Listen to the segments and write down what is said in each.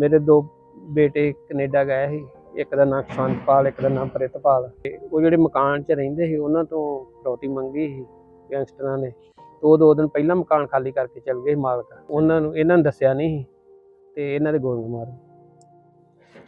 ਮੇਰੇ ਦੋ ਬੇਟੇ ਕੈਨੇਡਾ ਗਏ ਸੀ, ਇੱਕ ਦਾ ਨਾਮ ਸ਼ਾਂਤਪਾਲ, ਇੱਕ ਦਾ ਨਾਮ ਪ੍ਰਿਤਪਾਲ। ਤੇ ਉਹ ਜਿਹੜੇ ਮਕਾਨ 'ਚ ਰਹਿੰਦੇ ਸੀ, ਉਹਨਾਂ ਤੋਂ ਫਰੋਤੀ ਮੰਗੀ ਸੀ ਗੈਂਗਸਟਰਾਂ ਨੇ। ਤੇ ਉਹ ਦੋ ਦਿਨ ਪਹਿਲਾਂ ਮਕਾਨ ਖਾਲੀ ਕਰਕੇ ਚਲ ਗਏ ਮਾਲਕ। ਉਹਨਾਂ ਨੂੰ, ਇਹਨਾਂ ਨੂੰ ਦੱਸਿਆ ਨਹੀਂ ਸੀ ਤੇ ਇਹਨਾਂ ਦੇ ਗੋਲੀਆਂ ਮਾਰ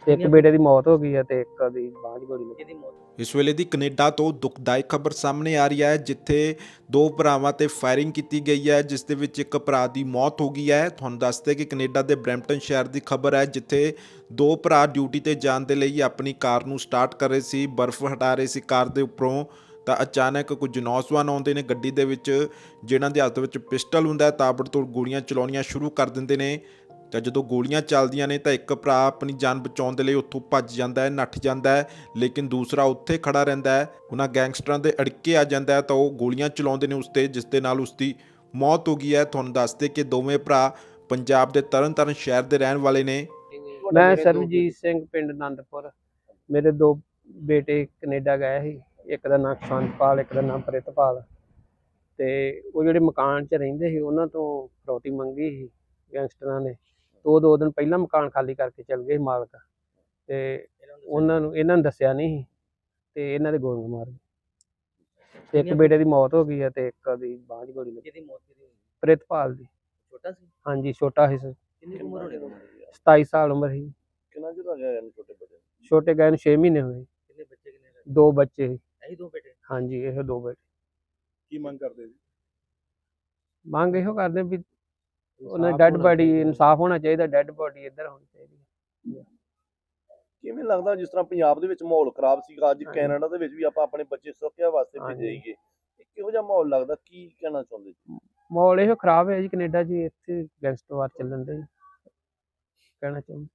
ਇੱਕ ਬੇਟੇ ਦੀ ਮੌਤ ਹੋ ਗਈ ਹੈ ਤੇ ਇੱਕ ਦੀ ਬਾਂਹ 'ਚ ਗੋਲੀ ਲੱਗੀ। ਇਸ ਵੇਲੇ ਦੀ ਕੈਨੇਡਾ ਤੋਂ ਦੁਖਦਾਇਕ ਖਬਰ ਸਾਹਮਣੇ ਆ ਰਹੀ ਹੈ ਜਿੱਥੇ ਦੋ ਭਰਾਵਾਂ ਤੇ ਫਾਇਰਿੰਗ ਕੀਤੀ ਗਈ ਹੈ ਜਿਸ ਦੇ ਵਿੱਚ ਇੱਕ ਭਰਾ ਦੀ ਮੌਤ ਹੋ ਗਈ ਹੈ। ਤੁਹਾਨੂੰ ਦੱਸਦੇ ਕਿ ਕੈਨੇਡਾ ਦੇ ਬਰੈਂਪਟਨ ਸ਼ਹਿਰ ਦੀ ਖਬਰ ਹੈ ਜਿੱਥੇ ਦੋ ਭਰਾ ਡਿਊਟੀ ਤੇ ਜਾਣ ਦੇ ਲਈ ਆਪਣੀ ਕਾਰ ਨੂੰ ਸਟਾਰਟ ਕਰ ਰਹੇ ਸੀ ਬਰਫ਼ ਹਟਾ ਰਹੇ ਸੀ ਕਾਰ ਦੇ ਉੱਪਰੋਂ। ਤਾਂ ਅਚਾਨਕ ਕੁਝ ਨੌਜਵਾਨ ਆਉਂਦੇ ਨੇ ਗੱਡੀ ਦੇ ਵਿੱਚ ਜਿਨ੍ਹਾਂ ਦੇ ਹੱਥ ਵਿੱਚ ਪਿਸਟਲ ਹੁੰਦਾ ਹੈ ਤਾਬੜਤੋੜ ਗੋਲੀਆਂ ਚਲਾਉਣੀਆਂ ਸ਼ੁਰੂ ਕਰ ਦਿੰਦੇ ਨੇ। ਤਾਂ ਜਦੋਂ ਗੋਲੀਆਂ ਚੱਲਦੀਆਂ ਨੇ ਤਾਂ ਇੱਕ ਭਰਾ ਆਪਣੀ ਜਾਨ ਬਚਾਉਣ ਦੇ ਲਈ ਉੱਥੋਂ ਭੱਜ ਜਾਂਦਾ ਹੈ ਨੱਠ ਜਾਂਦਾ ਹੈ ਲੇਕਿਨ ਦੂਸਰਾ ਉੱਥੇ ਖੜਾ ਰਹਿੰਦਾ ਹੈ। ਉਹਨਾਂ ਗੈਂਗਸਟਰਾਂ ਦੇ ਅੜਕੇ ਆ ਜਾਂਦਾ ਹੈ ਤਾਂ ਉਹ ਗੋਲੀਆਂ ਚਲਾਉਂਦੇ ਨੇ ਉਸ ਤੇ ਜਿਸ ਦੇ ਨਾਲ ਉਸ ਦੀ ਮੌਤ ਹੋ ਗਈ ਹੈ। ਤੁਹਾਨੂੰ ਦੱਸਦੇ ਕਿ ਦੋਵੇਂ ਭਰਾ ਪੰਜਾਬ ਦੇ ਤਰਨਤਾਰਨ ਸ਼ਹਿਰ ਦੇ ਰਹਿਣ ਵਾਲੇ ਨੇ। ਮੈਂ ਸਰਬਜੀਤ ਸਿੰਘ ਪਿੰਡ ਆਨੰਦਪੁਰ ਮੇਰੇ ਦੋ ਬੇਟੇ ਕੈਨੇਡਾ ਗਏ ਸੀ ਇੱਕ ਦਾ ਨਾਮ ਸ਼ਾਂਤਪਾਲ ਇੱਕ ਦਾ ਨਾਮ ਪ੍ਰਿਤਪਾਲ। ਤੇ ਉਹ ਜਿਹੜੇ ਮਕਾਨ 'ਚ ਰਹਿੰਦੇ ਸੀ ਉਹਨਾਂ ਤੋਂ ਫਰੋਤੀ ਮੰਗੀ ਸੀ ਗੈਂਗਸਟਰਾਂ ਨੇ। ਤੇ ਉਹ ਦੋ ਦਿਨ ਪਹਿਲਾਂ ਮਕਾਨ ਖਾਲੀ ਕਰਕੇ ਚਲ ਗਏ ਮਾਲਕ। ਤੇ ਉਹਨਾਂ ਨੂੰ ਇਹਨਾਂ ਨੂੰ ਦੱਸਿਆ ਨਹੀਂ ਸੀ। ਤੇ ਇਹਨਾਂ ਦੇ ਗੋਲੀਆਂ ਮਾਰ ਗਏ। ਤੇ ਇੱਕ ਬੇਟੇ ਦੀ ਮੌਤ ਹੋ ਗਈ ਹੈ ਤੇ ਇੱਕ ਦੀ ਬਾਂਹ 'ਚ ਗੋਲੀ ਲੱਗੀ। ਕਿਹਦੀ ਮੌਤ ਕਿਹਦੀ ਹੋਈ? ਪ੍ਰਿਤਪਾਲ ਦੀ। ਛੋਟਾ ਸੀ? ਹਾਂਜੀ ਛੋਟਾ ਸੀ ਕਿੰਨੀ ਕੁ ਉਮਰ ਹੋਣੀ ਦੀ 27 ਸਾਲ ਉਮਰ ਸੀ। ਕਿੰਨਾ ਚਿਰ ਹੋ ਗਿਆ ਇਹਨੂੰ ਛੋਟੇ ਬੱਚੇ ਨੂੰ? ਛੋਟੇ ਗਏ ਨੂੰ 6 ਮਹੀਨੇ ਹੋਏ ਕਿੰਨੇ ਬੱਚੇ ਕਿੰਨੇ ਰਹੇ? ਦੋ ਬੱਚੇ ਸੀ। ਇਹੀ ਦੋ ਬੇਟੇ? ਹਾਂਜੀ ਇਹ ਦੋ ਬੇਟੇ। ਕੀ ਮੰਗ ਕਰਦੇ ਜੀ? ਮੰਗ ਇਹੋ ਕਰਦੇ ਵੀ ਉਹਨਾਂ ਡੈੱਡ ਬਾਡੀ ਇਨਸਾਫ ਹੋਣਾ ਚਾਹੀਦਾ ਡੈੱਡ ਬਾਡੀ ਇੱਧਰ ਹੋਣੀ ਚਾਹੀਦੀ ਹੈ। ਕਿਵੇਂ ਲੱਗਦਾ ਜਿਸ ਤਰ੍ਹਾਂ ਪੰਜਾਬ ਦੇ ਵਿੱਚ ਮਾਹੌਲ ਖਰਾਬ ਸੀਗਾ ਅੱਜ। ਕੈਨੇਡਾ ਦੇ ਵਿੱਚ ਵੀ ਆਪਾਂ ਆਪਣੇ ਬੱਚੇ ਸੁਰੱਖਿਆ ਵਾਸਤੇ ਇਹ ਕਿਹੋ ਜਿਹਾ ਮਾਹੌਲ ਲੱਗਦਾ? ਕੀ ਕਹਿਣਾ ਚਾਹੁੰਦੇ ਜੀ? ਮਾਹੌਲ ਇਹੋ ਖਰਾਬ ਹੈ ਜੀ ਕੈਨੇਡਾ 'ਚ ਇੱਥੇ ਗੈਂਗਸਟਰ ਵਾਰ ਚੱਲਣ ਦੇ ਕਹਿਣਾ ਚਾਹੁੰਦਾ।